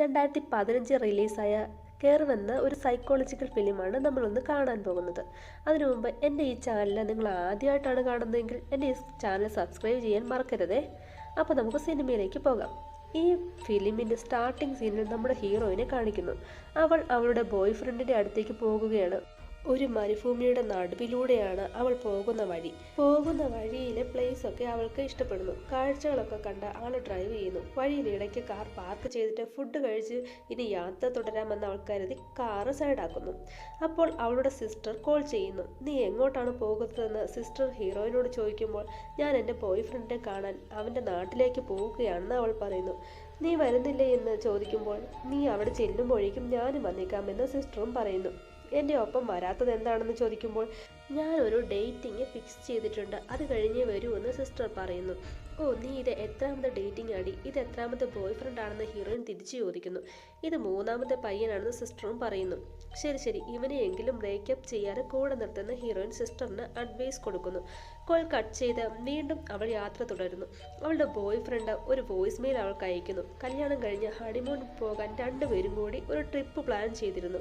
രണ്ടായിരത്തി പതിനഞ്ച് റിലീസായ കയറുമെന്ന ഒരു സൈക്കോളജിക്കൽ ഫിലിമാണ് നമ്മളൊന്ന് കാണാൻ പോകുന്നത്. അതിനു മുമ്പ് എന്റെ ഈ ചാനൽ നിങ്ങൾ ആദ്യമായിട്ടാണ് കാണുന്നതെങ്കിൽ എന്റെ ഈ ചാനൽ സബ്സ്ക്രൈബ് ചെയ്യാൻ മറക്കരുതേ. അപ്പോൾ നമുക്ക് സിനിമയിലേക്ക് പോകാം. ഈ ഫിലിമിന്റെ സ്റ്റാർട്ടിംഗ് സീനിൽ നമ്മുടെ ഹീറോയിനെ കാണിക്കുന്നു. അവൾ അവളുടെ ബോയ് ഫ്രണ്ടിന്റെ അടുത്തേക്ക് പോകുകയാണ്. ഒരു മരുഭൂമിയുടെ നടുവിലൂടെയാണ് അവൾ പോകുന്ന വഴി. പോകുന്ന വഴിയിലെ പ്ലേസ് ഒക്കെ അവൾക്ക് ഇഷ്ടപ്പെടുന്നു. കാഴ്ചകളൊക്കെ കണ്ട് അവൾ ഡ്രൈവ് ചെയ്യുന്നു. വഴിയിൽ ഇടയ്ക്ക് കാർ പാർക്ക് ചെയ്തിട്ട് ഫുഡ് കഴിച്ച് ഇനി യാത്ര തുടരാമെന്ന് അവൾ കരുതി കാറ് സൈഡാക്കുന്നു അപ്പോൾ അവളുടെ സിസ്റ്റർ കോൾ ചെയ്യുന്നു. നീ എങ്ങോട്ടാണ് പോകുന്നതെന്ന് സിസ്റ്റർ ഹീറോയിനോട് ചോദിക്കുമ്പോൾ ഞാൻ എന്റെ ബോയ് ഫ്രണ്ടിനെ കാണാൻ അവന്റെ നാട്ടിലേക്ക് പോവുകയാണെന്ന് അവൾ പറയുന്നു. നീ വരുന്നില്ലേ എന്ന് ചോദിക്കുമ്പോൾ നീ അവിടെ ചെല്ലുമ്പോഴേക്കും ഞാനും വന്നേക്കാമെന്ന് സിസ്റ്ററും പറയുന്നു. എന്റെ ഒപ്പം വരാത്തത് എന്താണെന്ന് ചോദിക്കുമ്പോൾ ഞാൻ ഒരു ഡേറ്റിംഗ് ഫിക്സ് ചെയ്തിട്ടുണ്ട്. അത് കഴിഞ്ഞേ വരൂ എന്ന് സിസ്റ്റർ പറയുന്നു. ഓ നീ ഇത് എത്രാമത്തെ ഡേറ്റിംഗ് ആടി? ഇത് എത്രാമത്തെ ബോയ് ഫ്രണ്ട് ആണെന്ന് ഹീറോയിൻ തിരിച്ചു ചോദിക്കുന്നു. ഇത് മൂന്നാമത്തെ പയ്യനാണെന്ന് സിസ്റ്ററും പറയുന്നു. ശരി ശരി. ഇവനെയെങ്കിലും ബ്രേക്കപ്പ് ചെയ്യാതെ കൂടെ നിർത്തുന്ന ഹീറോയിൻ സിസ്റ്ററിന് അഡ്വൈസ് കൊടുക്കുന്നു. കോൾ കട്ട് ചെയ്ത് വീണ്ടും അവൾ യാത്ര തുടരുന്നു. അവളുടെ ബോയ് ഫ്രണ്ട് ഒരു വോയിസ് മെയിൽ അവൾക്ക് അയക്കുന്നു. കല്യാണം കഴിഞ്ഞ് ഹണിമൂൺ പോകാൻ രണ്ടുപേരും കൂടി ഒരു ട്രിപ്പ് പ്ലാൻ ചെയ്തിരുന്നു.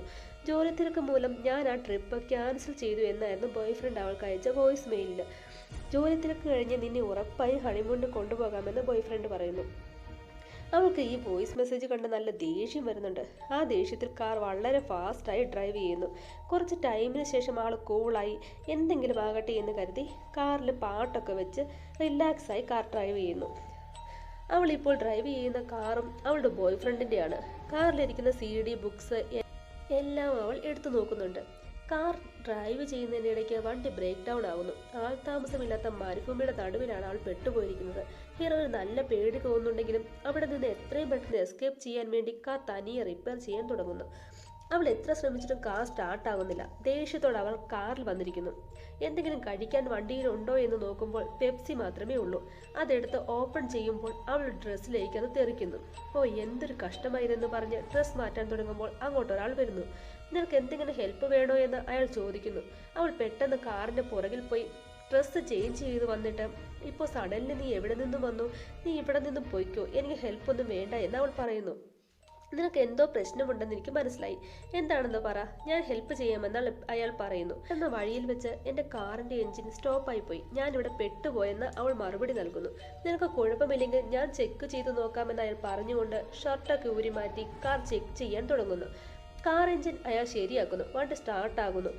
ജോലി തിരക്ക് മൂലം ഞാൻ ആ ട്രിപ്പ് ക്യാൻസൽ ചെയ്തു എന്നായിരുന്നു ബോയ് ഫ്രണ്ട് അവൾക്ക് അയച്ച വോയിസ് മെയിലിൽ ജോലി തിരക്ക് കഴിഞ്ഞ് നിന്നെ ഉറപ്പായി ഹണിമൂണിന് കൊണ്ടുപോകാമെന്ന് ബോയ് ഫ്രണ്ട് പറയുന്നു. അവൾക്ക് ഈ വോയിസ് മെസ്സേജ് കണ്ട് നല്ല ദേഷ്യം വരുന്നുണ്ട്. ആ ദേഷ്യത്തിൽ കാർ വളരെ ഫാസ്റ്റായി ഡ്രൈവ് ചെയ്യുന്നു. കുറച്ച് ടൈമിന് ശേഷം ആൾ കൂളായി എന്തെങ്കിലും ആകട്ടെ എന്ന് കരുതി കാറിൽ പാട്ടൊക്കെ വെച്ച് റിലാക്സായി കാർ ഡ്രൈവ് ചെയ്യുന്നു. അവൾ ഇപ്പോൾ ഡ്രൈവ് ചെയ്യുന്ന കാറും അവളുടെ ബോയ് ഫ്രണ്ടിന്റെയാണ് കാറിലിരിക്കുന്ന സി ഡി ബുക്സ് എല്ലാം അവൾ എടുത്തു നോക്കുന്നുണ്ട്. കാർ ഡ്രൈവ് ചെയ്യുന്നതിനിടയ്ക്ക് വണ്ടി ബ്രേക്ക് ഡൗൺ ആകുന്നു ആൾ താമസമില്ലാത്ത മരുഭൂമിയുടെ നടുവിലാണ് അവൾ പെട്ടുപോയിരിക്കുന്നത്. ഹീറോയിന് നല്ല പേടി തോന്നുന്നുണ്ടെങ്കിലും അവിടെ നിന്ന് എത്രയും പെട്ടെന്ന് എസ്കേപ്പ് ചെയ്യാൻ വേണ്ടി കാർ തനിയെ റിപ്പയർ ചെയ്യാൻ തുടങ്ങുന്നു. അവൾ എത്ര ശ്രമിച്ചിട്ടും കാർ സ്റ്റാർട്ട് ആകുന്നില്ല ദേഷ്യത്തോടെ അവൾ കാറിൽ വന്നിരിക്കുന്നു. എന്തെങ്കിലും കഴിക്കാൻ വണ്ടിയിലുണ്ടോ എന്ന് നോക്കുമ്പോൾ പെപ്സി മാത്രമേ ഉള്ളൂ. അതെടുത്ത് ഓപ്പൺ ചെയ്യുമ്പോൾ അവൾ ഡ്രസ്സിലേക്ക് അത് തെറിക്കുന്നു. ഓ എന്തൊരു കഷ്ടമായിരുന്നു പറഞ്ഞ് ഡ്രസ്സ് മാറ്റാൻ തുടങ്ങുമ്പോൾ അങ്ങോട്ട് ഒരാൾ വരുന്നു. നിനക്ക് എന്തെങ്കിലും ഹെൽപ്പ് വേണോ എന്ന് അയാൾ ചോദിക്കുന്നു. അവൾ പെട്ടെന്ന് കാറിന്റെ പുറകിൽ പോയി ഡ്രസ്സ് ചേഞ്ച് ചെയ്ത് വന്നിട്ട് ഇപ്പോൾ സഡൻലി നീ എവിടെ നിന്നും വന്നു? നീ ഇവിടെ നിന്നും പോയിക്കോ. എനിക്ക് ഹെൽപ്പൊന്നും വേണ്ട എന്ന് അവൾ പറയുന്നു. നിനക്ക് എന്തോ പ്രശ്നമുണ്ടെന്ന് എനിക്ക് മനസ്സിലായി. എന്താണെന്ന് പറ. ഞാൻ ഹെൽപ്പ് ചെയ്യാമെന്ന് അയാൾ പറയുന്നു. എന്ന വഴിയിൽ വെച്ച് എന്റെ കാറിന്റെ എഞ്ചിൻ സ്റ്റോപ്പായി പോയി. ഞാൻ ഇവിടെ പെട്ടുപോയെന്ന് അവൾ മറുപടി നൽകുന്നു. നിനക്ക് കുഴപ്പമില്ലെങ്കിൽ ഞാൻ ചെക്ക് ചെയ്തു നോക്കാമെന്ന് അയാൾ പറഞ്ഞുകൊണ്ട് ഷർട്ടൊക്കെ ഊരി മാറ്റി കാർ ചെക്ക് ചെയ്യാൻ തുടങ്ങുന്നു. കാർ എഞ്ചിൻ അയാൾ ശരിയാക്കുന്നു. വണ്ടി സ്റ്റാർട്ട് ആകുന്നു.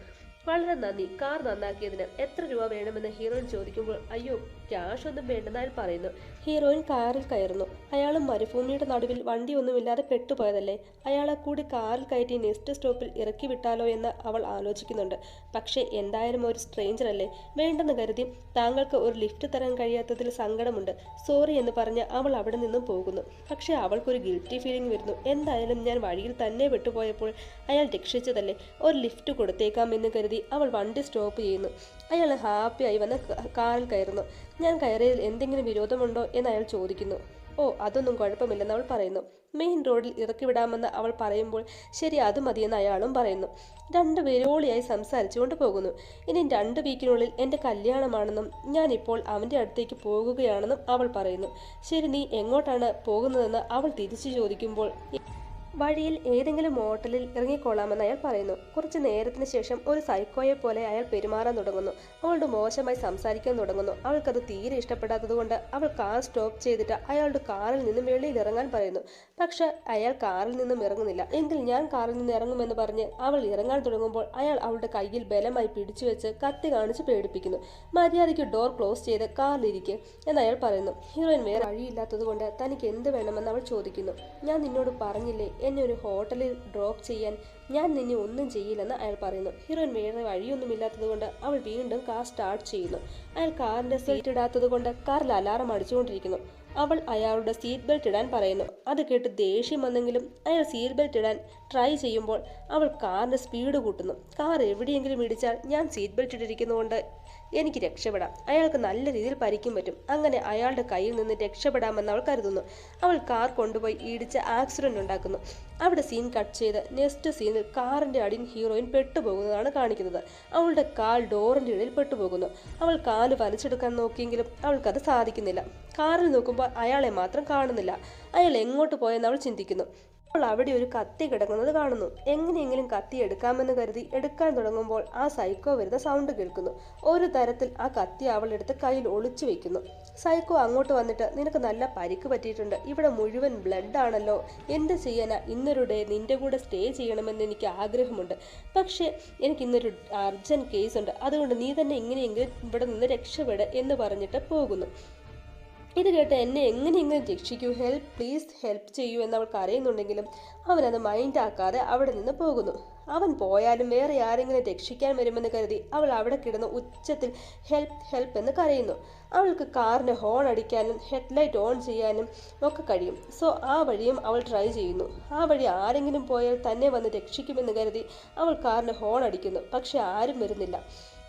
വളരെ നന്ദി. കാർ നന്നാക്കിയതിന് എത്ര രൂപ വേണമെന്ന് ഹീറോയിൻ ചോദിക്കുമ്പോൾ അയ്യോ ക്യാഷ് ഒന്നും വേണ്ടെന്ന് പറയുന്നു. ഹീറോയിൻ കാറിൽ കയറുന്നു. അയാൾ മരുഭൂമിയുടെ നടുവിൽ വണ്ടി വണ്ടിയൊന്നുമില്ലാതെ പെട്ടുപോയതല്ലേ? അയാളെ കൂടി കാറിൽ കയറ്റി നെക്സ്റ്റ് സ്റ്റോപ്പിൽ ഇറക്കി വിട്ടാലോ എന്ന് അവൾ ആലോചിക്കുന്നുണ്ട്. പക്ഷേ എന്തായാലും ഒരു സ്ട്രേഞ്ചർ അല്ലേ വേണ്ടെന്ന് കരുതി താങ്കൾക്ക് ഒരു ലിഫ്റ്റ് തരാൻ കഴിയാത്തതിൽ സങ്കടമുണ്ട്. സോറി എന്ന് പറഞ്ഞ് അവൾ അവിടെ നിന്നും പോകുന്നു. പക്ഷേ അവൾക്കൊരു ഗിൽറ്റി ഫീലിംഗ് വരുന്നു. എന്തായാലും ഞാൻ വഴിയിൽ തന്നെ വിട്ടുപോയപ്പോൾ അയാൾ രക്ഷിച്ചതല്ലേ? ഒരു ലിഫ്റ്റ് കൊടുത്തേക്കാം എന്ന് കരുതി അവൾ വണ്ടി സ്റ്റോപ്പ് ചെയ്യുന്നു. അയാൾ ഹാപ്പിയായി വന്ന് കാറിൽ കയറുന്നു. ഞാൻ കയറിയതിൽ എന്തെങ്കിലും വിരോധമുണ്ടോ എന്ന് അയാൾ ചോദിക്കുന്നു. ഓ അതൊന്നും കുഴപ്പമില്ലെന്ന് അവൾ പറയുന്നു. മെയിൻ റോഡിൽ ഇറക്കി വിടാമെന്ന് അവൾ പറയുമ്പോൾ ശരി അത് മതിയെന്ന് അയാളും പറയുന്നു. രണ്ടുപേരും ഓളിയായി സംസാരിച്ചുകൊണ്ട് പോകുന്നു. ഇനി രണ്ട് വീക്കിനുള്ളിൽ എന്റെ കല്യാണമാണെന്നും ഞാനിപ്പോൾ അവന്റെ അടുത്തേക്ക് പോകുകയാണെന്നും അവൾ പറയുന്നു. ശരി നീ എങ്ങോട്ടാണ് പോകുന്നതെന്ന് അവൾ തിരിച്ചു ചോദിക്കുമ്പോൾ വഴിയിൽ ഏതെങ്കിലും ഹോട്ടലിൽ ഇറങ്ങിക്കൊള്ളാമെന്ന് അയാൾ പറയുന്നു. കുറച്ച് നേരത്തിന് ശേഷം ഒരു സൈക്കോയെ പോലെ അയാൾ പെരുമാറാൻ തുടങ്ങുന്നു. അവളോട് മോശമായി സംസാരിക്കാൻ തുടങ്ങുന്നു. അവൾക്കത് തീരെ ഇഷ്ടപ്പെടാത്തതുകൊണ്ട് അവൾ കാർ സ്റ്റോപ്പ് ചെയ്തിട്ട് അയാളുടെ കാറിൽ നിന്നും വെളിയിൽ ഇറങ്ങാൻ പറയുന്നു. പക്ഷെ അയാൾ കാറിൽ നിന്നും ഇറങ്ങുന്നില്ല. എങ്കിൽ ഞാൻ കാറിൽ നിന്ന് ഇറങ്ങുമെന്ന് പറഞ്ഞ് അവൾ ഇറങ്ങാൻ തുടങ്ങുമ്പോൾ അയാൾ അവളുടെ കയ്യിൽ ബലമായി പിടിച്ചു വെച്ച് കത്തി കാണിച്ച് പേടിപ്പിക്കുന്നു. മര്യാദയ്ക്ക് ഡോർ ക്ലോസ് ചെയ്ത് കാറിലിരിക്കെ എന്ന് അയാൾ പറയുന്നു. ഹീറോയിൻ വേറെ വഴിയില്ലാത്തതുകൊണ്ട് തനിക്ക് എന്ത് വേണമെന്ന് അവൾ ചോദിക്കുന്നു. ഞാൻ നിന്നോട് പറഞ്ഞില്ലേ എന്നെ ഒരു ഹോട്ടലിൽ ഡ്രോപ്പ് ചെയ്യാൻ ഞാൻ നിന്നെ ഒന്നും ചെയ്യില്ലെന്ന് അയാൾ പറയുന്നു. ഹീറോയിൻ വേറെ വഴിയൊന്നുമില്ലാത്തതുകൊണ്ട് അവൾ വീണ്ടും കാർ സ്റ്റാർട്ട് ചെയ്യുന്നു. അയാൾ കാറിന്റെ സീറ്റ് ഇടാത്തത് കൊണ്ട് കാറിൽ അലാറം അടിച്ചുകൊണ്ടിരിക്കുന്നു. അവൾ അയാളുടെ സീറ്റ് ബെൽറ്റ് ഇടാൻ പറയുന്നു. അത് കേട്ട് ദേഷ്യം വന്നെങ്കിലും അയാൾ സീറ്റ് ബെൽറ്റ് ഇടാൻ ട്രൈ ചെയ്യുമ്പോൾ അവൾ കാറിന്റെ സ്പീഡ് കൂട്ടുന്നു. കാർ എവിടെയെങ്കിലും ഇടിച്ചാൽ ഞാൻ സീറ്റ് ബെൽറ്റ് ഇട്ടിരിക്കുന്നതുകൊണ്ട് എനിക്ക് രക്ഷപ്പെടാം. അയാൾക്ക് നല്ല രീതിയിൽ പരിക്കും പറ്റും. അങ്ങനെ അയാളുടെ കയ്യിൽ നിന്ന് രക്ഷപ്പെടാമെന്ന് അവൾ കരുതുന്നു. അവൾ കാർ കൊണ്ടുപോയി ഇടിച്ച് ആക്സിഡന്റ് ഉണ്ടാക്കുന്നു. അവിടെ സീൻ കട്ട് ചെയ്ത് നെക്സ്റ്റ് സീനിൽ കാറിന്റെ അടിയിൽ ഹീറോയിൻ പെട്ടുപോകുന്നതാണ് കാണിക്കുന്നത്. അവളുടെ കാൽ ഡോറിന്റെ ഇടയിൽ പെട്ടുപോകുന്നു. അവൾ കാൽ വലിച്ചെടുക്കാൻ നോക്കിയെങ്കിലും അവൾക്കത് സാധിക്കുന്നില്ല. കാറിൽ നോക്കുമ്പോൾ അയാളെ മാത്രം കാണുന്നില്ല. അയാൾ എങ്ങോട്ട് പോയെന്ന് അവൾ ചിന്തിക്കുന്നു. അപ്പോൾ അവിടെ ഒരു കത്തി കിടക്കുന്നത് കാണുന്നു. എങ്ങനെയെങ്കിലും കത്തി എടുക്കാമെന്ന് കരുതി എടുക്കാൻ തുടങ്ങുമ്പോൾ ആ സൈക്കോ വരുന്ന സൗണ്ട് കേൾക്കുന്നു. ഒരു തരത്തിൽ ആ കത്തി അവളെടുത്ത് കയ്യിൽ ഒളിച്ചു വെക്കുന്നു. സൈക്കോ അങ്ങോട്ട് വന്നിട്ട് നിനക്ക് നല്ല പരിക്ക് പറ്റിയിട്ടുണ്ട്. ഇവിടെ മുഴുവൻ ബ്ലഡ് ആണല്ലോ. എന്ത് ചെയ്യാനാ? ഇന്നൊരു ഡേ നിന്റെ കൂടെ സ്റ്റേ ചെയ്യണമെന്ന് എനിക്ക് ആഗ്രഹമുണ്ട്. പക്ഷേ എനിക്ക് ഇന്നൊരു അർജന്റ് കേസ് ഉണ്ട്. അതുകൊണ്ട് നീ തന്നെ എങ്ങനെയെങ്കിലും ഇവിടെ നിന്ന് രക്ഷപ്പെട് എന്ന് പറഞ്ഞിട്ട് പോകുന്നു. ഇത് കേട്ട് എന്നെ എങ്ങനെയെങ്കിലും രക്ഷിക്കൂ ഹെൽപ്പ് പ്ലീസ് ഹെൽപ്പ് ചെയ്യൂ എന്ന് അവൾക്ക് അറിയുന്നുണ്ടെങ്കിലും അവനത് മൈൻഡാക്കാതെ അവിടെ നിന്ന് പോകുന്നു. അവൻ പോയാലും വേറെ ആരെങ്കിലും രക്ഷിക്കാൻ വരുമെന്ന് കരുതി അവൾ അവിടെ കിടന്ന് ഉച്ചത്തിൽ ഹെൽപ്പ് ഹെൽപ്പ് എന്ന് കരയുന്നു. അവൾക്ക് കാറിന് ഹോൺ അടിക്കാനും ഹെഡ്ലൈറ്റ് ഓൺ ചെയ്യാനും ഒക്കെ കഴിയും. സോ ആ വഴിയും അവൾ ട്രൈ ചെയ്യുന്നു. ആ വഴി ആരെങ്കിലും പോയാൽ തന്നെ വന്ന് രക്ഷിക്കുമെന്ന് കരുതി അവൾ കാറിന് ഹോൺ അടിക്കുന്നു. പക്ഷെ ആരും വരുന്നില്ല.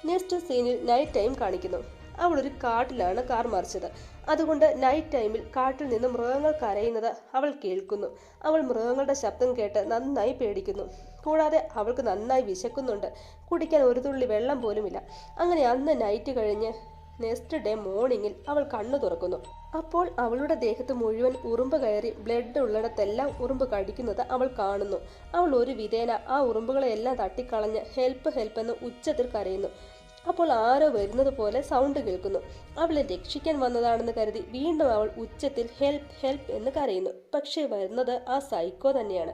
നെക്സ്റ്റ് സീനിൽ നൈറ്റ് ടൈം കാണിക്കുന്നു. അവൾ ഒരു കാട്ടിലാണ് കാർ മറിച്ചത്. അതുകൊണ്ട് നൈറ്റ് ടൈമിൽ കാട്ടിൽ നിന്ന് മൃഗങ്ങൾ കരയുന്നത് അവൾ കേൾക്കുന്നു. അവൾ മൃഗങ്ങളുടെ ശബ്ദം കേട്ട് നന്നായി പേടിക്കുന്നു. കൂടാതെ അവൾക്ക് നന്നായി വിശക്കുന്നുണ്ട്. കുടിക്കാൻ ഒരു തുള്ളി വെള്ളം പോലുമില്ല. അങ്ങനെ അന്ന് നൈറ്റ് കഴിഞ്ഞ് നെക്സ്റ്റ് ഡേ മോർണിംഗിൽ അവൾ കണ്ണു തുറക്കുന്നു. അപ്പോൾ അവളുടെ ദേഹത്ത് മുഴുവൻ ഉറുമ്പ് കയറി ബ്ലഡ് ഉള്ളിടത്തെല്ലാം ഉറുമ്പ് കടിക്കുന്നത് അവൾ കാണുന്നു. അവൾ ഒരു വിധേന ആ ഉറുമ്പുകളെല്ലാം തട്ടിക്കളഞ്ഞ് ഹെൽപ്പ് ഹെൽപ്പ് എന്ന് ഉച്ചത്തിൽ കരയുന്നു. അപ്പോൾ ആരോ വരുന്നത് പോലെ സൗണ്ട് കേൾക്കുന്നു. അവളെ രക്ഷിക്കാൻ വന്നതാണെന്ന് കരുതി വീണ്ടും അവൾ ഉച്ചത്തിൽ ഹെൽപ്പ് ഹെൽപ്പ് എന്ന് കരയുന്നു. പക്ഷേ വരുന്നത് ആ സൈക്കോ തന്നെയാണ്.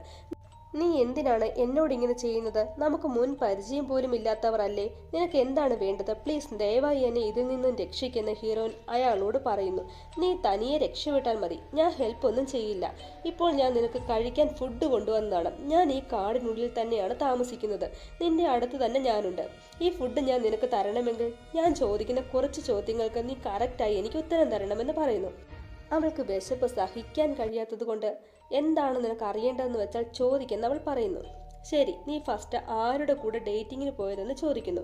നീ എന്തിനാണ് എന്നോട് ഇങ്ങനെ ചെയ്യുന്നത്? നമുക്ക് മുൻ പരിചയം പോലും ഇല്ലാത്തവരല്ലേ? നിനക്ക് എന്താണ് വേണ്ടത്? പ്ലീസ് ദയവായി എന്നെ ഇതിൽ നിന്നും രക്ഷിക്കുന്ന ഹീറോയിൻ അയാളോട് പറയുന്നു. നീ തനിയെ രക്ഷപ്പെട്ടാൽ മതി. ഞാൻ ഹെൽപ്പ് ഒന്നും ചെയ്യില്ല. ഇപ്പോൾ ഞാൻ നിനക്ക് കഴിക്കാൻ ഫുഡ് കൊണ്ടുവന്നതാണ്. ഞാൻ ഈ കാടിനുള്ളിൽ തന്നെയാണ് താമസിക്കുന്നത്. നിന്റെ അടുത്ത് തന്നെ ഞാനുണ്ട്. ഈ ഫുഡ് ഞാൻ നിനക്ക് തരണമെങ്കിൽ ഞാൻ ചോദിക്കുന്ന കുറച്ച് ചോദ്യങ്ങൾക്ക് നീ കറക്റ്റായി എനിക്ക് ഉത്തരം തരണമെന്ന് പറയുന്നു. അവൾക്ക് വിശപ്പ് സഹിക്കാൻ കഴിയാത്തതുകൊണ്ട് എന്താണ് നിനക്ക് അറിയേണ്ടതെന്ന് വെച്ചാൽ ചോദിക്കുന്ന അവൾ പറയുന്നു. ശരി നീ ഫസ്റ്റ് ആരുടെ കൂടെ ഡേറ്റിങ്ങിന് പോയതെന്ന് ചോദിക്കുന്നു.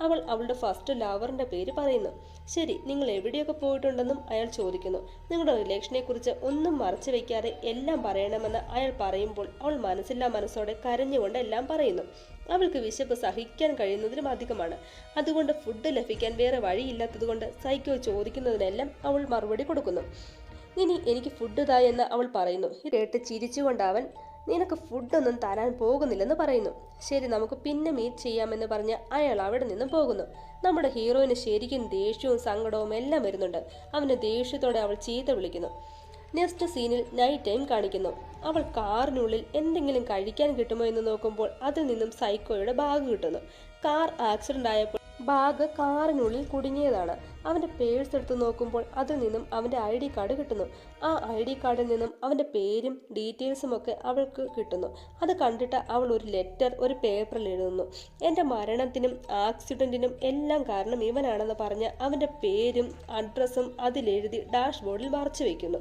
അവൾ അവളുടെ ഫസ്റ്റ് ലവറിന്റെ പേര് പറയുന്നു. ശരി നിങ്ങൾ എവിടെയൊക്കെ പോയിട്ടുണ്ടെന്നും അയാൾ ചോദിക്കുന്നു. നിങ്ങളുടെ റിലേഷനെ കുറിച്ച് ഒന്നും മറച്ചു വയ്ക്കാതെ എല്ലാം പറയണമെന്ന് അയാൾ പറയുമ്പോൾ അവൾ മനസ്സില്ലാ മനസ്സോടെ കരഞ്ഞുകൊണ്ട് എല്ലാം പറയുന്നു. അവൾക്ക് വിശപ്പ് സഹിക്കാൻ കഴിയുന്നതിലും അധികമാണ്. അതുകൊണ്ട് ഫുഡ് ലഭിക്കാൻ വേറെ വഴിയില്ലാത്തതുകൊണ്ട് സൈക്കോ ചോദിക്കുന്നതിനെല്ലാം അവൾ മറുപടി കൊടുക്കുന്നു. ഇനി എനിക്ക് ഫുഡ് താ എന്ന് അവൾ പറയുന്നു. കേട്ട് ചിരിച്ചുകൊണ്ട് അവൻ നിനക്ക് ഫുഡൊന്നും തരാൻ പോകുന്നില്ലെന്ന് പറയുന്നു. ശരി നമുക്ക് പിന്നെ മീറ്റ് ചെയ്യാമെന്ന് പറഞ്ഞ് അയാൾ അവിടെ നിന്നും പോകുന്നു. നമ്മുടെ ഹീറോയിന് ശരിക്കും ദേഷ്യവും സങ്കടവും എല്ലാം വരുന്നുണ്ട്. അവന് ദേഷ്യത്തോടെ അവൾ ചീത്ത വിളിക്കുന്നു. നെക്സ്റ്റ് സീനിൽ നൈറ്റ് ടൈം കാണിക്കുന്നു. അവൾ കാറിനുള്ളിൽ എന്തെങ്കിലും കഴിക്കാൻ കിട്ടുമോ എന്ന് നോക്കുമ്പോൾ അതിൽ നിന്നും സൈക്കോയുടെ ഭാഗം കിട്ടുന്നു. കാർ ആക്സിഡന്റ് ആയപ്പോൾ ബാഗ് കാറിനുള്ളിൽ കുടുങ്ങിയതാണ്. അവന്റെ പേഴ്സ് എടുത്ത് നോക്കുമ്പോൾ അതിൽ നിന്നും അവന്റെ ഐ ഡി കാർഡ് കിട്ടുന്നു. ആ ഐ ഡി കാർഡിൽ നിന്നും അവന്റെ പേരും ഡീറ്റെയിൽസും ഒക്കെ അവൾക്ക് കിട്ടുന്നു. അത് കണ്ടിട്ട് അവൾ ഒരു ലെറ്റർ ഒരു പേപ്പറിൽ എഴുതുന്നു. എന്റെ മരണത്തിനും ആക്സിഡന്റിനും എല്ലാം കാരണം ഇവനാണെന്ന് പറഞ്ഞ് അവന്റെ പേരും അഡ്രസ്സും അതിലെഴുതി ഡാഷ് ബോർഡിൽ മറച്ചു വയ്ക്കുന്നു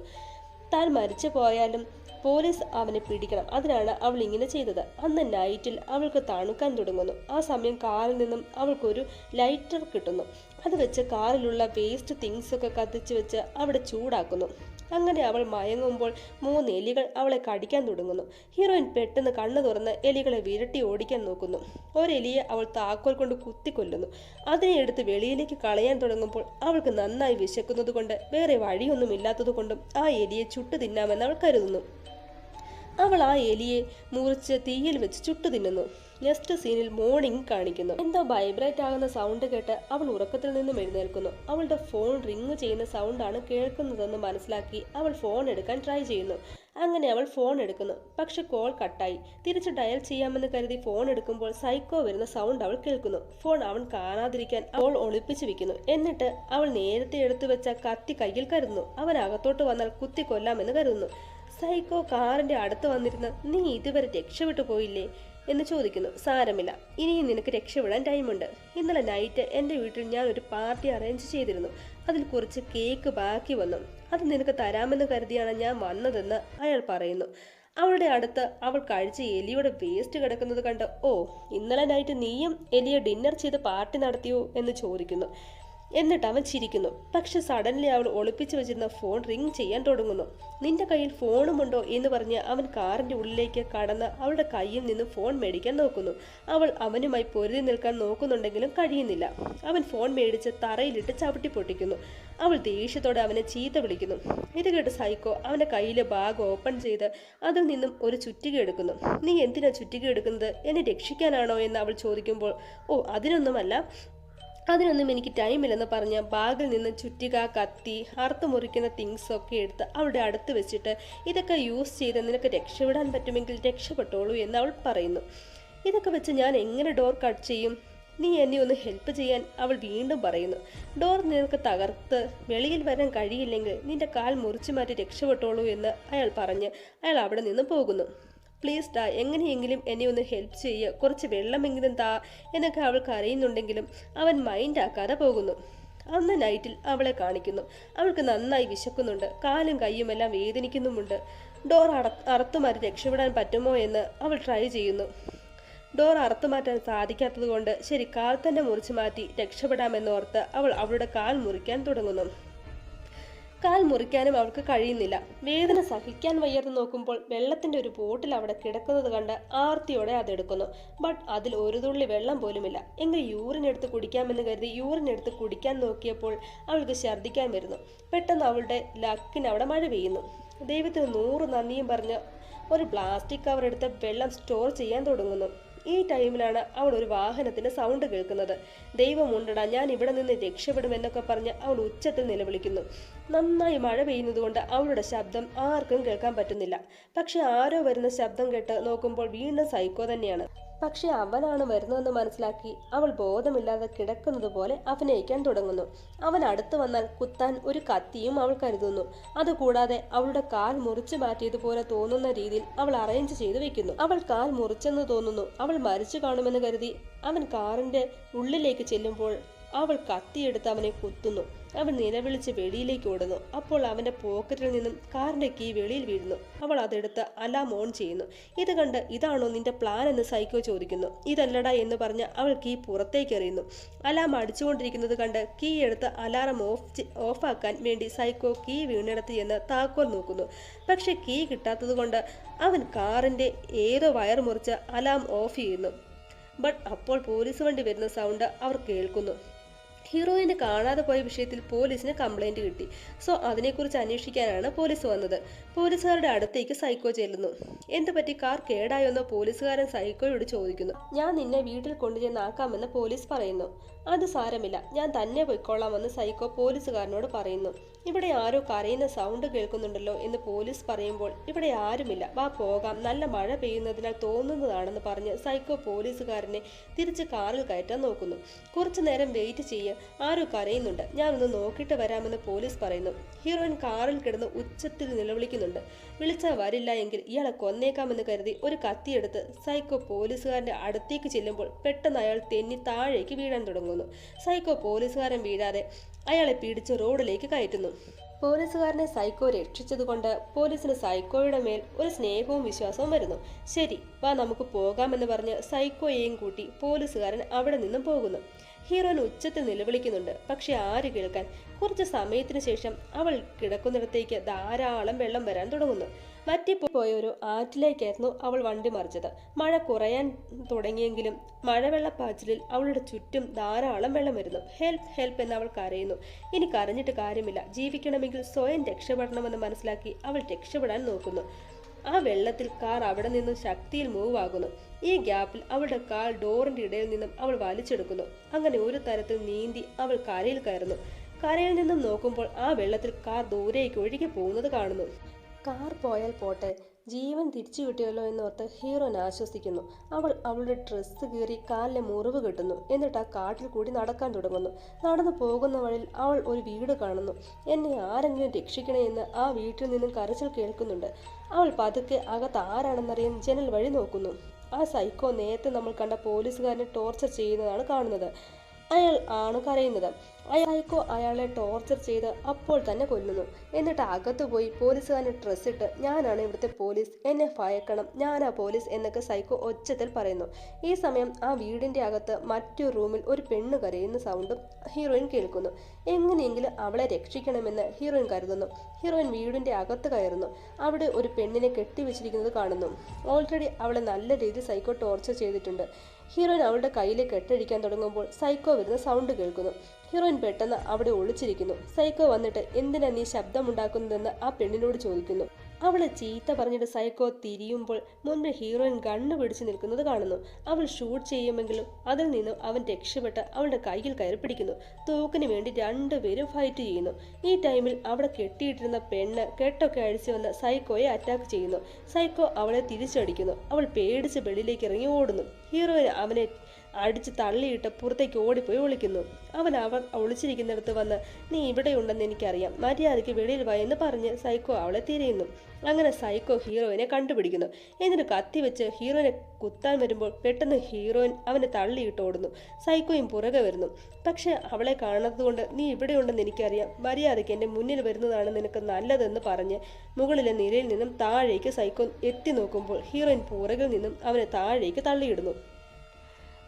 താൻ മരിച്ചു പോയാലും പോലീസ് അവനെ പിടിക്കണം. അതിനാണ് അവൾ ഇങ്ങനെ ചെയ്തത്. അന്ന് നൈറ്റിൽ അവൾക്ക് തണുക്കാൻ തുടങ്ങുന്നു. ആ സമയം കാറിൽ നിന്നും അവൾക്കൊരു ലൈറ്റർ കിട്ടുന്നു. അത് വെച്ച് കാറിലുള്ള വേസ്റ്റ് തിങ്സ് ഒക്കെ കത്തിച്ച് വെച്ച് അവിടെ ചൂടാക്കുന്നു. അങ്ങനെ അവൾ മയങ്ങുമ്പോൾ മൂന്ന് എലികൾ അവളെ കടിക്കാൻ തുടങ്ങുന്നു. ഹീറോയിൻ പെട്ടെന്ന് കണ്ണു തുറന്ന് എലികളെ വിരട്ടി ഓടിക്കാൻ നോക്കുന്നു. ഒരെലിയെ അവൾ താക്കോൽ കൊണ്ട് കുത്തിക്കൊല്ലുന്നു. അതിനെ എടുത്ത് വെളിയിലേക്ക് കളയാൻ തുടങ്ങുമ്പോൾ അവൾക്ക് നന്നായി വിശക്കുന്നത് കൊണ്ട് വേറെ വഴിയൊന്നുമില്ലാത്തത് കൊണ്ടും ആ എലിയെ ചുട്ടു തിന്നാമെന്ന് അവൾ കരുതുന്നു. അവൾ ആ എലിയെ മുറിച്ച് തീയിൽ വെച്ച് ചുട്ടു തിന്നുന്നു. നെക്സ്റ്റ് സീനിൽ മോർണിംഗ് കാണിക്കുന്നു. എന്തോ വൈബ്രേറ്റ് ആകുന്ന സൗണ്ട് കേട്ട് അവൾ ഉറക്കത്തിൽ നിന്നും എഴുന്നേൽക്കുന്നു. അവളുടെ ഫോൺ റിങ് ചെയ്യുന്ന സൗണ്ടാണ് കേൾക്കുന്നതെന്ന് മനസ്സിലാക്കി അവൾ ഫോൺ എടുക്കാൻ ട്രൈ ചെയ്യുന്നു. അങ്ങനെ അവൾ ഫോൺ എടുക്കുന്നു. പക്ഷെ കോൾ കട്ടായി തിരിച്ച് ഡയൽ ചെയ്യാമെന്ന് കരുതി ഫോൺ എടുക്കുമ്പോൾ സൈക്കോ വരുന്ന സൗണ്ട് അവൾ കേൾക്കുന്നു. ഫോൺ അവൻ കാണാതിരിക്കാൻ അവൾ ഒളിപ്പിച്ചു വെക്കുന്നു. എന്നിട്ട് അവൾ നേരത്തെ എടുത്തു വെച്ച കത്തി കയ്യിൽ കരുതുന്നു. അവൻ അകത്തോട്ട് വന്നാൽ കുത്തി കൊല്ലാമെന്ന് കരുതുന്നു. സൈക്കോ കാറിന്റെ അടുത്ത് വന്നിരുന്ന് നീ ഇതുവരെ രക്ഷപ്പെട്ടു പോയില്ലേ? എന്ന് ചോദിക്കുന്നു. സാരമില്ല. ഇനിയും നിനക്ക് രക്ഷപ്പെടാൻ ടൈമുണ്ട്. ഇന്നലെ നൈറ്റ് എന്റെ വീട്ടിൽ ഞാൻ ഒരു പാർട്ടി അറേഞ്ച് ചെയ്തിരുന്നു. അതിൽ കുറച്ച് കേക്ക് ബാക്കി വന്നു. അത് നിനക്ക് തരാമെന്ന് കരുതിയാണ് ഞാൻ വന്നതെന്ന് അയാൾ പറയുന്നു. അവളുടെ അടുത്ത് അവൾ കഴിച്ച എലിയുടെ വേസ്റ്റ് കിടക്കുന്നത് കണ്ട് ഓ ഇന്നലെ നൈറ്റ് നീയും എലിയെ ഡിന്നർ ചെയ്ത് പാർട്ടി നടത്തിയോ? എന്ന് ചോദിക്കുന്നു. എന്നിട്ട് അവൻ ചിരിക്കുന്നു. പക്ഷെ സഡൻലി അവൾ ഒളിപ്പിച്ചു വെച്ചിരുന്ന ഫോൺ റിംഗ് ചെയ്യാൻ തുടങ്ങുന്നു. നിന്റെ കയ്യിൽ ഫോണുമുണ്ടോ എന്ന് പറഞ്ഞ് അവൻ കാറിന്റെ ഉള്ളിലേക്ക് കടന്ന് അവളുടെ കയ്യിൽ നിന്ന് ഫോൺ മേടിക്കാൻ നോക്കുന്നു. അവൾ അവനുമായി പൊരുതി നിൽക്കാൻ നോക്കുന്നുണ്ടെങ്കിലും കഴിയുന്നില്ല. അവൻ ഫോൺ മേടിച്ച് തറയിലിട്ട് ചവിട്ടി പൊട്ടിക്കുന്നു. അവൾ ദേഷ്യത്തോടെ അവനെ ചീത്ത വിളിക്കുന്നു. ഇത് കേട്ട് സൈക്കോ അവന്റെ കയ്യിലെ ബാഗ് ഓപ്പൺ ചെയ്ത് അതിൽ നിന്നും ഒരു ചുറ്റിക എടുക്കുന്നു. നീ എന്തിനാ ചുറ്റിക എടുക്കുന്നത്? എന്നെ രക്ഷിക്കാനാണോ? എന്ന് അവൾ ചോദിക്കുമ്പോൾ ഓ അതിനൊന്നുമല്ല. അതിനൊന്നും എനിക്ക് ടൈമില്ലെന്ന് പറഞ്ഞ് ബാഗിൽ നിന്ന് ചുറ്റിക കത്തി അറുത്ത് മുറിക്കുന്ന തിങ്സ് ഒക്കെ എടുത്ത് അവളുടെ അടുത്ത് വെച്ചിട്ട് ഇതൊക്കെ യൂസ് ചെയ്ത് നിനക്ക് രക്ഷപ്പെടാൻ പറ്റുമെങ്കിൽ രക്ഷപ്പെട്ടോളൂ എന്ന് അവൾ പറയുന്നു. ഇതൊക്കെ വെച്ച് ഞാൻ എങ്ങനെ ഡോർ കട്ട് ചെയ്യും? നീ എന്നെ ഒന്ന് ഹെൽപ്പ് ചെയ്യാൻ അവൾ വീണ്ടും പറയുന്നു. ഡോർ നിനക്ക് തകർത്ത് വെളിയിൽ വരാൻ കഴിയില്ലെങ്കിൽ നിന്റെ കാൽ മുറിച്ചു മാറ്റി രക്ഷപ്പെട്ടോളൂ എന്ന് അയാൾ പറഞ്ഞ് അയാൾ അവിടെ നിന്ന് പോകുന്നു. പ്ലീസ് ഡാ എങ്ങനെയെങ്കിലും എന്നെ ഒന്ന് ഹെൽപ്പ് ചെയ്യുക കുറച്ച് വെള്ളമെങ്കിലും താ എന്നൊക്കെ അവൾക്ക് അറിയുന്നുണ്ടെങ്കിലും അവൻ മൈൻഡ് ആക്കാതെ പോകുന്നു. അന്ന് നൈറ്റിൽ അവളെ കാണിക്കുന്നു. അവൾക്ക് നന്നായി വിശക്കുന്നുണ്ട്. കാലും കൈയും എല്ലാം വേദനിക്കുന്നുമുണ്ട്. ഡോർ അട അറുത്തുമാരി രക്ഷപ്പെടാൻ പറ്റുമോ എന്ന് അവൾ ട്രൈ ചെയ്യുന്നു. ഡോർ അറുത്തു മാറ്റാൻ സാധിക്കാത്തതുകൊണ്ട് ശരി കാൽ തന്നെ മുറിച്ചു മാറ്റി രക്ഷപ്പെടാമെന്നോർത്ത് അവൾ അവളുടെ കാൽ മുറിക്കാൻ തുടങ്ങുന്നു. കാൽ മുറിക്കാനും അവൾക്ക് കഴിയുന്നില്ല. വേദന സഹിക്കാൻ വയ്യാതെ നോക്കുമ്പോൾ വെള്ളത്തിന്റെ ഒരു ബോട്ടിൽ അവിടെ കിടക്കുന്നത് കണ്ട് ആർത്തിയോടെ അതെടുക്കുന്നു. ബട്ട് അതിൽ ഒരു തുള്ളി വെള്ളം പോലുമില്ല. എങ്കിൽ യൂറിൻ എടുത്ത് കുടിക്കാമെന്ന് കരുതി യൂറിൻ എടുത്ത് കുടിക്കാൻ നോക്കിയപ്പോൾ അവൾക്ക് ഛർദ്ദിക്കാൻ വരുന്നു. പെട്ടെന്ന് അവളുടെ ലക്കിന് അവിടെ മഴ പെയ്യുന്നു. ദൈവത്തിന് നൂറ് നന്ദിയും പറഞ്ഞ് ഒരു പ്ലാസ്റ്റിക് കവർ എടുത്ത് വെള്ളം സ്റ്റോർ ചെയ്യാൻ തുടങ്ങുന്നു. ഈ ടൈമിലാണ് അവൾ ഒരു വാഹനത്തിന്റെ സൗണ്ട് കേൾക്കുന്നത്. ദൈവമുണ്ടടാ ഞാൻ ഇവിടെ നിന്ന് രക്ഷപ്പെടും എന്നൊക്കെ പറഞ്ഞ് അവൾ ഉച്ചത്തിൽ നിലവിളിക്കുന്നു. നന്നായി മഴ പെയ്യുന്നതുകൊണ്ട് അവളുടെ ശബ്ദം ആർക്കും കേൾക്കാൻ പറ്റുന്നില്ല. പക്ഷെ ആരോ വരുന്ന ശബ്ദം കേട്ട് നോക്കുമ്പോൾ വീണ്ടും സൈക്കോ തന്നെയാണ്. പക്ഷെ അവനാണ് വരുന്നതെന്ന് മനസ്സിലാക്കി അവൾ ബോധമില്ലാതെ കിടക്കുന്നത് പോലെ അഭിനയിക്കാൻ തുടങ്ങുന്നു. അവൻ അടുത്തു വന്നാൽ കുത്താൻ ഒരു കത്തിയും അവൾ കരുതുന്നു. അതുകൂടാതെ അവളുടെ കാൽ മുറിച്ചു മാറ്റിയതുപോലെ തോന്നുന്ന രീതിയിൽ അവൾ അറേഞ്ച് ചെയ്തു വെക്കുന്നു. അവൾ കാൽ മുറിച്ചെന്ന് തോന്നുന്നു. അവൾ മരിച്ചു കാണുമെന്ന് കരുതി അവൻ കാറിന്റെ ഉള്ളിലേക്ക് ചെല്ലുമ്പോൾ അവൾ കത്തിയെടുത്ത് അവനെ കുത്തുന്നു. അവൻ നിലവിളിച്ച് വെളിയിലേക്ക് ഓടുന്നു. അപ്പോൾ അവന്റെ പോക്കറ്റിൽ നിന്നും കാറിന്റെ കീ വെളിയിൽ വീഴുന്നു. അവൾ അതെടുത്ത് അലാം ഓൺ ചെയ്യുന്നു. ഇത് കണ്ട് ഇതാണോ നിന്റെ പ്ലാൻ എന്ന് സൈക്കോ ചോദിക്കുന്നു. ഇതല്ലടാ എന്ന് പറഞ്ഞ് അവൾ കീ പുറത്തേക്ക് എറിയുന്നു. അലാം അടിച്ചുകൊണ്ടിരിക്കുന്നത് കണ്ട് കീ എടുത്ത് അലാറം ഓഫ് ഓഫാക്കാൻ വേണ്ടി സൈക്കോ കീ വീണെടുത്ത് എന്ന് താക്കോൽ നോക്കുന്നു. പക്ഷെ കീ കിട്ടാത്തത് കൊണ്ട് അവൻ കാറിന്റെ ഏതോ വയർ മുറിച്ച് അലാം ഓഫ് ചെയ്യുന്നു. ബട്ട് അപ്പോൾ പോലീസ് വണ്ടി വരുന്ന സൗണ്ട് അവർ കേൾക്കുന്നു. ഹീറോയിനെ കാണാതെ പോയ വിഷയത്തിൽ പോലീസിന് കംപ്ലൈന്റ് കിട്ടി. സോ അതിനെക്കുറിച്ച് അന്വേഷിക്കാനാണ് പോലീസ് വന്നത്. പോലീസുകാരുടെ അടുത്തേക്ക് സൈക്കോ ചെല്ലുന്നു. എന്ത് പറ്റി? കാർ കേടായോ? എന്ന് പോലീസുകാരൻ സൈക്കോയോട് ചോദിക്കുന്നു. ഞാൻ നിന്നെ വീട്ടിൽ കൊണ്ടുചെന്നാക്കാമെന്ന് പോലീസ് പറയുന്നു. അത് സാരമില്ല. ഞാൻ തന്നെ പൊയ്ക്കൊള്ളാമെന്ന് സൈക്കോ പോലീസുകാരനോട് പറയുന്നു. ഇവിടെ ആരോ കരയുന്ന സൗണ്ട് കേൾക്കുന്നുണ്ടല്ലോ എന്ന് പോലീസ് പറയുമ്പോൾ ഇവിടെ ആരുമില്ല. വാ പോകാം. നല്ല മഴ പെയ്യുന്നതിനാൽ തോന്നുന്നതാണെന്ന് പറഞ്ഞ് സൈക്കോ പോലീസുകാരനെ തിരിച്ച് കാറിൽ കയറ്റാൻ നോക്കുന്നു. കുറച്ചു നേരം വെയിറ്റ് ചെയ്യ്. ആരോ കരയുന്നുണ്ട്. ഞാൻ ഒന്ന് നോക്കിയിട്ട് വരാമെന്ന് പോലീസ് പറയുന്നു. ഹീറോയിൻ കാറിൽ കിടന്ന് ഉച്ചത്തിൽ നിലവിളിക്കുന്നുണ്ട്. വിളിച്ചാൽ വരില്ല എങ്കിൽ ഇയാളെ കൊന്നേക്കാമെന്ന് കരുതി ഒരു കത്തിയെടുത്ത് സൈക്കോ പോലീസുകാരന്റെ അടുത്തേക്ക് ചെല്ലുമ്പോൾ പെട്ടെന്ന് അയാൾ തെന്നി താഴേക്ക് വീഴാൻ തുടങ്ങുന്നു. സൈക്കോ പോലീസുകാരൻ വീഴാതെ അയാളെ പിടിച്ച് റോഡിലേക്ക് കയറ്റുന്നു. പോലീസുകാരനെ സൈക്കോ രക്ഷിച്ചതുകൊണ്ട് പോലീസിന് സൈക്കോയുടെ മേൽ ഒരു സ്നേഹവും വിശ്വാസവും വരുന്നു. ശരി വാ നമുക്ക് പോകാമെന്ന് പറഞ്ഞ് സൈക്കോയെയും കൂട്ടി പോലീസുകാരൻ അവിടെ നിന്നും പോകുന്നു. ഹീറോയിൻ ഉച്ചത്തിൽ നിലവിളിക്കുന്നുണ്ട്. പക്ഷെ ആര് കേൾക്കാൻ? കുറച്ച് സമയത്തിന് ശേഷം അവൾ കിടക്കുന്നിടത്തേക്ക് ധാരാളം വെള്ളം വരാൻ തുടങ്ങുന്നു. മറ്റിപ്പോയ ഒരു ആറ്റിലേക്കായിരുന്നു അവൾ വണ്ടി മറിച്ചത്. മഴ കുറയാൻ തുടങ്ങിയെങ്കിലും മഴവെള്ളപ്പാച്ചിലിൽ അവളുടെ ചുറ്റും ധാരാളം വെള്ളം വരുന്നു. ഹെൽപ്പ് ഹെൽപ്പ് എന്ന് അവൾ കരയുന്നു. ഇനി കരഞ്ഞിട്ട് കാര്യമില്ല. ജീവിക്കണമെങ്കിൽ സ്വയം രക്ഷപ്പെടണമെന്ന് മനസ്സിലാക്കി അവൾ രക്ഷപ്പെടാൻ നോക്കുന്നു. ആ വെള്ളത്തിൽ കാർ അവിടെ നിന്നും ശക്തിയിൽ മൂവ് ആകുന്നു. ഈ ഗ്യാപ്പിൽ അവളുടെ കാൽ ഡോറിന്റെ ഇടയിൽ നിന്നും അവൾ വലിച്ചെടുക്കുന്നു. അങ്ങനെ ഒരു തരത്തിൽ നീന്തി അവൾ കരയിൽ കയറുന്നു. കരയിൽ നിന്നും നോക്കുമ്പോൾ ആ വെള്ളത്തിൽ കാർ ദൂരേക്ക് ഒഴുകി പോകുന്നത് കാണുന്നു. കാർ പോയാൽ പോട്ടെ. ജീവൻ തിരിച്ചു കിട്ടിയല്ലോ എന്നോർത്ത് ഹീറോൻ ആശ്വസിക്കുന്നു. അവൾ അവളുടെ ഡ്രസ്സ് കീറി കാലിലെ മുറിവ് കിട്ടുന്നു. എന്നിട്ട് ആ കാട്ടിൽ കൂടി നടക്കാൻ തുടങ്ങുന്നു. നടന്നു പോകുന്ന വഴിയിൽ അവൾ ഒരു വീട് കാണുന്നു. എന്നെ ആരെങ്കിലും രക്ഷിക്കണേ എന്ന് ആ വീട്ടിൽ നിന്നും കരച്ചിൽ കേൾക്കുന്നുണ്ട്. അവൾ പതുക്കെ അകത്ത് ആരാണെന്നറിയാൻ ജനൽ വഴി നോക്കുന്നു. ആ സൈക്കോ നേരത്തെ നമ്മൾ കണ്ട പോലീസുകാരനെ ടോർച്ചർ ചെയ്യുന്നതാണ് കാണുന്നത്. അയാൾ ആണ് കരയുന്നത്. അയാൾക്കോ അയാളെ ടോർച്ചർ ചെയ്ത് അപ്പോൾ തന്നെ കൊല്ലുന്നു. എന്നിട്ട് അകത്ത് പോയി പോലീസുകാരന് ഡ്രസ് ഇട്ട് ഞാനാണ് ഇവിടുത്തെ പോലീസ്. എന്നെ ഭയക്കണം. ഞാനാ പോലീസ് എന്നൊക്കെ സൈക്കോ ഒച്ചത്തിൽ പറയുന്നു. ഈ സമയം ആ വീടിന്റെ അകത്ത് മറ്റൊരു റൂമിൽ ഒരു പെണ്ണ് കരയുന്ന സൗണ്ടും ഹീറോയിൻ കേൾക്കുന്നു. എങ്ങനെയെങ്കിലും അവളെ രക്ഷിക്കണമെന്ന് ഹീറോയിൻ കരുതുന്നു. ഹീറോയിൻ വീടിന്റെ അകത്ത് കയറുന്നു. അവിടെ ഒരു പെണ്ണിനെ കെട്ടിവെച്ചിരിക്കുന്നത് കാണുന്നു. ഓൾറെഡി അവളെ നല്ല രീതിയിൽ സൈക്കോ ടോർച്ചർ ചെയ്തിട്ടുണ്ട്. ഹീറോയിൻ അവളുടെ കയ്യിലെ കെട്ടടിക്കാൻ തുടങ്ങുമ്പോൾ സൈക്കോ വരുന്ന സൗണ്ട് കേൾക്കുന്നു. ഹീറോയിൻ പെട്ടെന്ന് അവിടെ ഒളിച്ചിരിക്കുന്നു. സൈക്കോ വന്നിട്ട് എന്തിനാ നീ ശബ്ദമുണ്ടാക്കുന്നതെന്ന് ആ പെണ്ണിനോട് ചോദിക്കുന്നു. അവളെ ചീത്ത പറഞ്ഞിട്ട് സൈക്കോ തിരിയുമ്പോൾ മുൻപ് ഹീറോയിൻ ഗണ്ണ് പിടിച്ച് നിൽക്കുന്നത് കാണുന്നു. അവൾ ഷൂട്ട് ചെയ്യുമെങ്കിലും അതിൽ നിന്നും അവൻ രക്ഷപ്പെട്ട് അവളുടെ കയ്യിൽ കയറി പിടിക്കുന്നു. തോക്കിന് വേണ്ടി രണ്ടുപേരും ഫൈറ്റ് ചെയ്യുന്നു. ഈ ടൈമിൽ അവിടെ കെട്ടിയിട്ടിരുന്ന പെണ്ണ് കെട്ടൊക്കെ അഴിച്ചു വന്ന് സൈക്കോയെ അറ്റാക്ക് ചെയ്യുന്നു. സൈക്കോ അവളെ തിരിച്ചടിക്കുന്നു. അവൾ പേടിച്ച് വെളിയിലേക്ക് ഇറങ്ങി ഓടുന്നു. ഹീറോയിൻ അവനെ അടിച്ച് തള്ളിയിട്ട് പുറത്തേക്ക് ഓടിപ്പോയി ഒളിക്കുന്നു. അവൻ അവൾ ഒളിച്ചിരിക്കുന്നിടത്ത് വന്ന് നീ ഇവിടെ ഇവിടെയുണ്ടെന്ന് എനിക്കറിയാം. മര്യാദയ്ക്ക് വെളിയിൽ വാ എന്ന് പറഞ്ഞ് സൈക്കോ അവളെ തിരയുന്നു. അങ്ങനെ സൈക്കോ ഹീറോയിനെ കണ്ടുപിടിക്കുന്നു. എന്നിട്ട് കത്തി വെച്ച് ഹീറോയിനെ കുത്താൻ വരുമ്പോൾ പെട്ടെന്ന് ഹീറോയിൻ അവനെ തള്ളിയിട്ട് ഓടുന്നു. സൈക്കോയും പുറകെ വരുന്നു. പക്ഷെ അവളെ കാണാത്തതുകൊണ്ട് നീ ഇവിടെ ഇവിടെയുണ്ടെന്ന് എനിക്കറിയാം. മര്യാദയ്ക്ക് എന്റെ മുന്നിൽ വരുന്നതാണ് നിനക്ക് നല്ലതെന്ന് പറഞ്ഞ് മുകളിലെ നിലയിൽ നിന്നും താഴേക്ക് സൈക്കോ എത്തി നോക്കുമ്പോൾ ഹീറോയിൻ പുറകിൽ നിന്നും അവനെ താഴേക്ക് തള്ളിയിടുന്നു.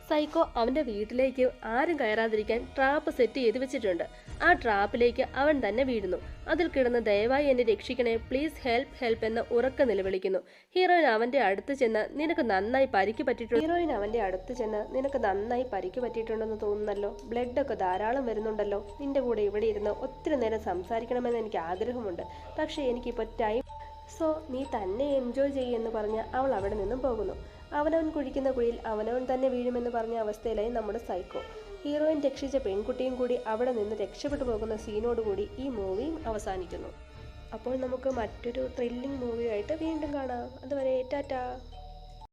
സൈക്കോ അവന്റെ വീട്ടിലേക്ക് ആരും കയറാതിരിക്കാൻ ട്രാപ്പ് സെറ്റ് ചെയ്ത് വെച്ചിട്ടുണ്ട്. ആ ട്രാപ്പിലേക്ക് അവൻ തന്നെ വീഴുന്നു. അതിൽ കിടന്ന് ദയവായി എന്നെ രക്ഷിക്കണേ. പ്ലീസ് ഹെൽപ്പ് ഹെൽപ്പ് എന്ന് ഉറക്കെ നിലവിളിക്കുന്നു. ഹീറോയിൻ അവന്റെ അടുത്ത് ചെന്ന് നിനക്ക് നന്നായി പരിക്ക് പറ്റിയിട്ടുണ്ട് ഹീറോയിൻ അവന്റെ അടുത്ത് ചെന്ന് നിനക്ക് നന്നായി പരിക്ക് പറ്റിയിട്ടുണ്ടെന്ന് തോന്നുന്നല്ലോ? ബ്ലഡ് ഒക്കെ ധാരാളം വരുന്നുണ്ടല്ലോ? നിന്റെ കൂടെ ഇവിടെ ഇരുന്ന് ഒത്തിരി നേരം സംസാരിക്കണമെന്ന് എനിക്ക് ആഗ്രഹമുണ്ട്. പക്ഷേ എനിക്കിപ്പോൾ ടൈം സോ നീ തന്നെ എൻജോയ് ചെയ്യുമെന്ന് പറഞ്ഞ് അവൾ അവിടെ നിന്നും പോകുന്നു. അവനവൻ കുഴിക്കുന്ന കുഴിയിൽ അവനവൻ തന്നെ വീഴുമെന്ന് പറഞ്ഞ അവസ്ഥയിലായി നമ്മുടെ സൈക്കോ. ഹീറോയിൻ രക്ഷിച്ച പെൺകുട്ടിയും കൂടി അവിടെ നിന്ന് രക്ഷപ്പെട്ടു പോകുന്ന സീനോടുകൂടി ഈ മൂവി അവസാനിക്കുന്നു. അപ്പോൾ നമുക്ക് മറ്റൊരു ത്രില്ലിംഗ് മൂവിയായിട്ട് വീണ്ടും കാണാം. അതുവരെ ടാറ്റാ.